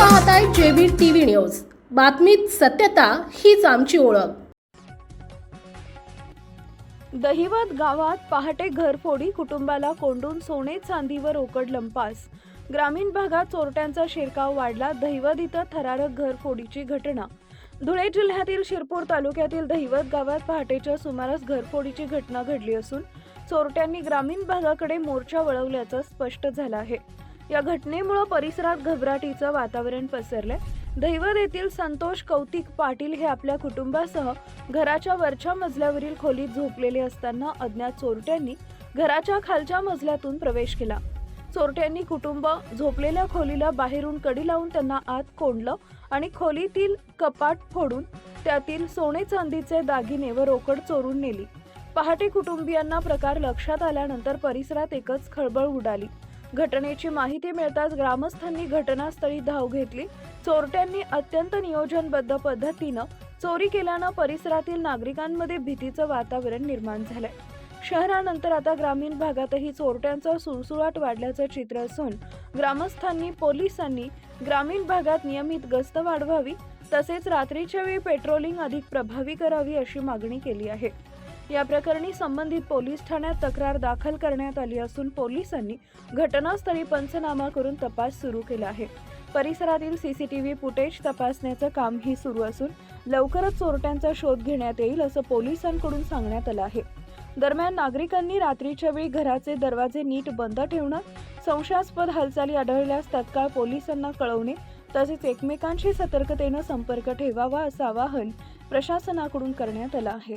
पाहताय JB TV news. बातमीत सत्यता हीच आमची ओळख. दहिवत गावात पहाटे घरफोडी कुटुंबाला कोंडून सोने चांदीवर रोकड लंपास ग्रामीण भागात चोरट्यांचा शिरकाव वाढला दहिवत इथं थरारक घरफोडीची घटना. धुळे जिल्ह्यातील शिरपूर तालुक्यातील दहिवत गावात पहाटेच्या सुमारास घरफोडीची घटना घडली असून चोरट्यांनी ग्रामीण भागाकडे मोर्चा वळवल्याचं स्पष्ट झालं आहे. या घटनेमुळे परिसरात घबराटीचं वातावरण पसरलंय. दैवत येथील संतोष कौतिक पाटील हे आपल्या कुटुंबासह घराच्या वरच्या मजल्यावरील खोलीत झोपलेले असताना अज्ञात चोरट्यांनी घराच्या खालच्या मजल्यातून प्रवेश केला. चोरट्यांनी कुटुंब झोपलेल्या खोलीला बाहेरून कडी लावून त्यांना आत कोंडलं आणि खोलीतील कपाट फोडून त्यातील सोने चांदीचे दागिने व रोकड चोरून नेली. पहाटे कुटुंबियांना प्रकार लक्षात आल्यानंतर परिसरात एकच खळबळ उडाली. घटनेची माहिती मिळताच ग्रामस्थांनी घटनास्थळी धाव घेतली. चोरट्यांनी अत्यंत नियोजनबद्ध पद्धतीनं चोरी केल्यानं परिसरातील नागरिकांमध्ये भीतीचं वातावरण निर्माण झालंय. शहरानंतर आता ग्रामीण भागातही चोरट्यांचा सुळसुळाट वाढल्याचं चित्र असून ग्रामस्थांनी पोलिसांनी ग्रामीण भागात नियमित गस्त वाढवावी तसेच रात्रीच्या वेळी पेट्रोलिंग अधिक प्रभावी करावी अशी मागणी केली आहे. या प्रकरणी संबंधित पोलीस ठाण्यात तक्रार दाखल करण्यात आली असून पोलिसांनी घटनास्थळी पंचनामा करून तपास सुरू केला आहे. परिसरातील सीसीटीव्ही फुटेज तपासण्याचं कामही सुरू असून लवकरच चोरट्यांचा शोध घेण्यात येईल असं पोलिसांकडून सांगण्यात आलं आहे. दरम्यान नागरिकांनी रात्रीच्या वेळी घराचे दरवाजे नीट बंद ठेवणं संशयास्पद हालचाली आढळल्यास तत्काळ पोलिसांना कळवणे तसेच एकमेकांशी सतर्कतेनं संपर्क ठेवावा असं आवाहन प्रशासनाकडून करण्यात आलं आहे.